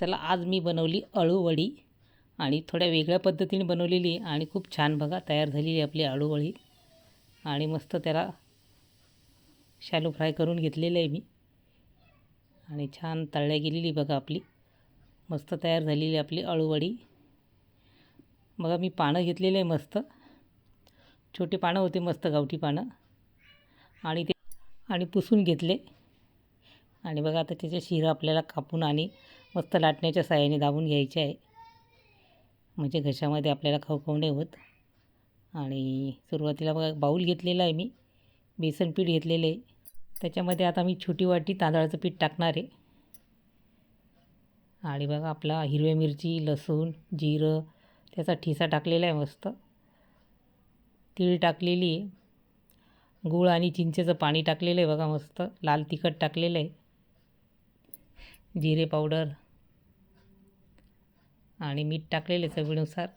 चला आज मी बनवली अळूवडी आणि थोड्या वेगळ्या पद्धतीने बनवलेली आणि खूप छान बघा तयार झालेली आपली अळूवडी. आणि मस्त त्याला शॅलो फ्राय करून घेतलेलं आहे मी. आणि छान तळल्या गेलेली बघा आपली. मस्त तयार झालेली आपली अळूवडी. बघा मी पानं घेतलेले आहे मस्त. छोटे पानं होते मस्त गावठी पानं. आणि ते आणि पुसून घेतले. आणि बघा आता त्याच्या शिरा आपल्याला कापून आणि मस्त लाटण्याच्या साह्याने दाबून घ्यायचे आहे. म्हणजे घशामध्ये आपल्याला खवखवणे नाही होत. आणि सुरुवातीला बघा बाऊल घेतलेला आहे मी. बेसन पीठ घेतलेलं आहे. त्याच्यामध्ये आता मी छोटी वाटी तांदळाचं पीठ टाकणार आहे. आणि बघा आपला हिरव्या मिरची लसूण जिरं त्याचा ठिसा टाकलेला आहे मस्त. तीळ टाकलेली आहे. गूळ आणि चिंचेचं पाणी टाकलेलं आहे बघा मस्त. लाल तिखट टाकलेलं आहे. जिरे पावडर आणि मीठ टाकलेले चवीनुसार.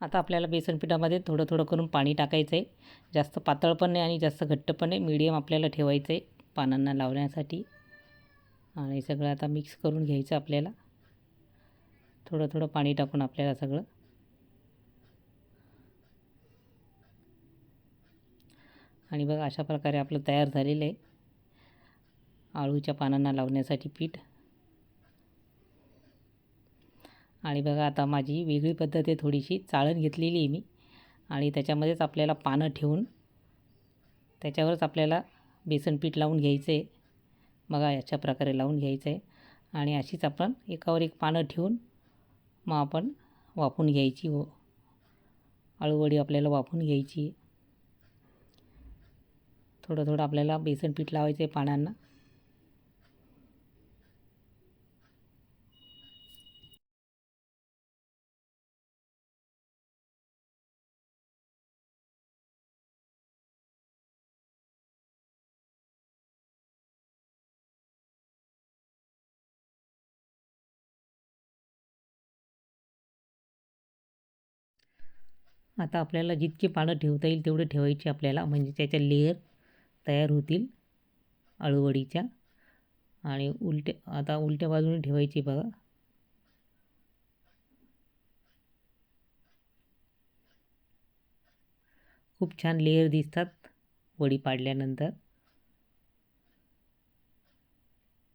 आता आपल्याला बेसन पिठामध्ये थोडं थोडं करून पाणी टाकायचं आहे जास्त पातळ पण नाही आणि जास्त घट्ट पण नाही. मीडियम आपल्याला ठेवायचं आहे पानांना लावण्यासाठी. आणि सगळं आता मिक्स करून घ्यायचं आपल्याला. थोडं थोडं पाणी टाकून आपल्याला सगळं. आणि बघा अशा प्रकारे आपलं तयार झालेलं आहे. आळूच्या पानांना लावण्यासाठी पीठ. आणि बघा आता माझी वेगळी पद्धत आहे थोडीशी चाळण घेतलेली आहे मी. आणि त्याच्यामध्येच आपल्याला पानं ठेवून त्याच्यावरच आपल्याला बेसन पीठ लावून घ्यायचं आहे बघा अशा प्रकारे लावून घ्यायचं आहे आणि अशीच आपण एकावर एक पानं ठेवून मग आपण वाफून घ्यायची हो अळूवडी आपल्याला वाफून घ्यायची. थोडं थोडं आपल्याला बेसन पीठ लावायचं आहे पानांना. आता आपल्याला जितके पानं ठेवता येईल तेवढे ठेवायचे आपल्याला. म्हणजे त्याच्या लेअर तयार होतील अळूवडीच्या. आणि उलट्या आता उलट्या बाजूने ठेवायची बघा. खूप छान लेअर दिसतात वडी पाडल्यानंतर.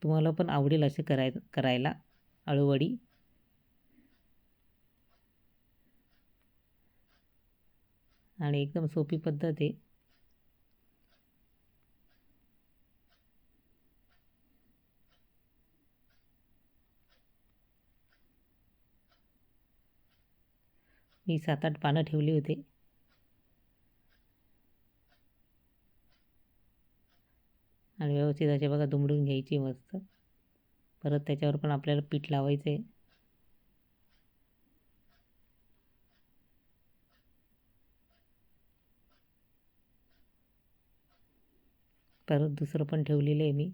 तुम्हाला पण आवडेल असे कराय करायला अळूवडी. आणि एकदम सोपी पद्धत आहे. मी सात आठ पानं ठेवली होते. आणि व्यवस्थित असे बघा दुमडून घ्यायची मस्त. परत त्याच्यावर पण आपल्याला पीठ लावायचं आहे परत दुसरं पण ठेवलेलं आहे मी.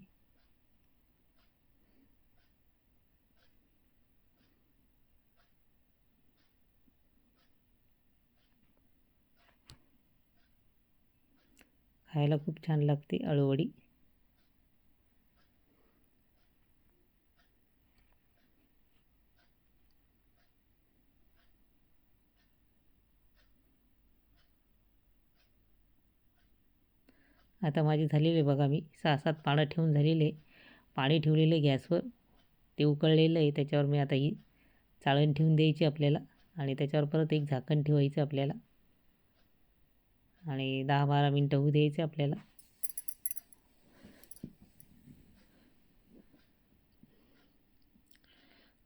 खायला खूप छान लागते अळूवडी. आता माझी झालेली बघा मी. सहा सात पानं ठेवून झालेले पाणी ठेवलेलं आहे गॅसवर. ते उकळलेलं आहे. त्याच्यावर मी आता ही चाळण ठेवून द्यायची आपल्याला. आणि त्याच्यावर परत एक झाकण ठेवायचं आपल्याला. आणि दहा बारा मिनटं होऊ द्यायचे आपल्याला.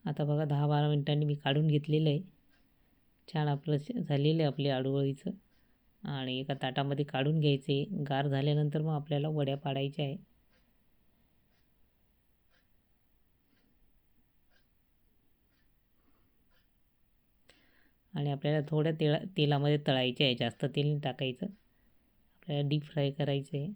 आता बघा दहा बारा मिनटांनी मी काढून घेतलेलं आहे. छान आपलं झालेलं आहे आपले आडूवळीचं. आणि एका ताटामध्ये काढून घ्यायचे. गार झाल्यानंतर मग आपल्याला वड्या पाडायच्या आहे आणि आपल्याला थोड्या तेला तेलामध्ये तळायचे आहे. जास्त तेल टाकायचं. आपल्याला डीप फ्राय करायचं आहे.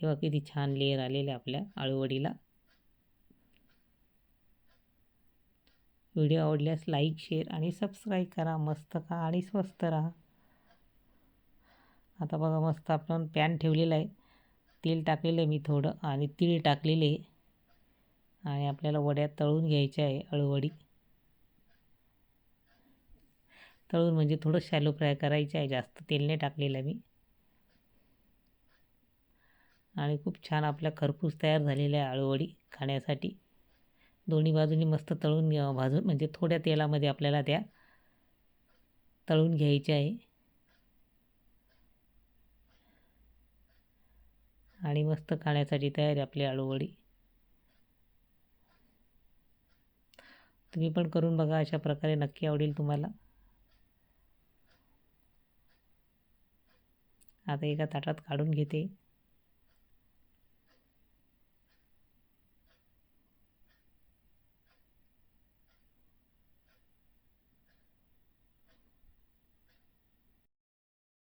तेव्हा किती छान लेअर आलेले आपल्या आळूवडीला. व्हिडिओ आवडल्यास लाईक शेअर आणि सबस्क्राईब करा. मस्त खा आणि स्वस्त राहा. आता बघा मस्त आपण पॅन ठेवलेला आहे. तेल टाकलेलं आहे मी थोडं आणि तीळ टाकलेले आहे. आणि आपल्याला वड्या तळून घ्यायच्या आहे अळूवडी तळून म्हणजे थोडं शॅलो फ्राय करायचं आहे. जास्त तेल नाही टाकलेलं आहे मी. आणि खूप छान आपल्या खरपूस तयार झालेल्या आहे खाण्यासाठी. दोन्ही बाजूनी मस्त तळून घ्या भाजून म्हणजे थोड्या तेलामध्ये आपल्याला त्या तळून घ्यायच्या आहे. आणि मस्त खाण्यासाठी तयार आहे आपली आळूवडी. तुम्ही पण करून बघा अशा प्रकारे नक्की आवडेल तुम्हाला. आता एका ताटात काढून घेते.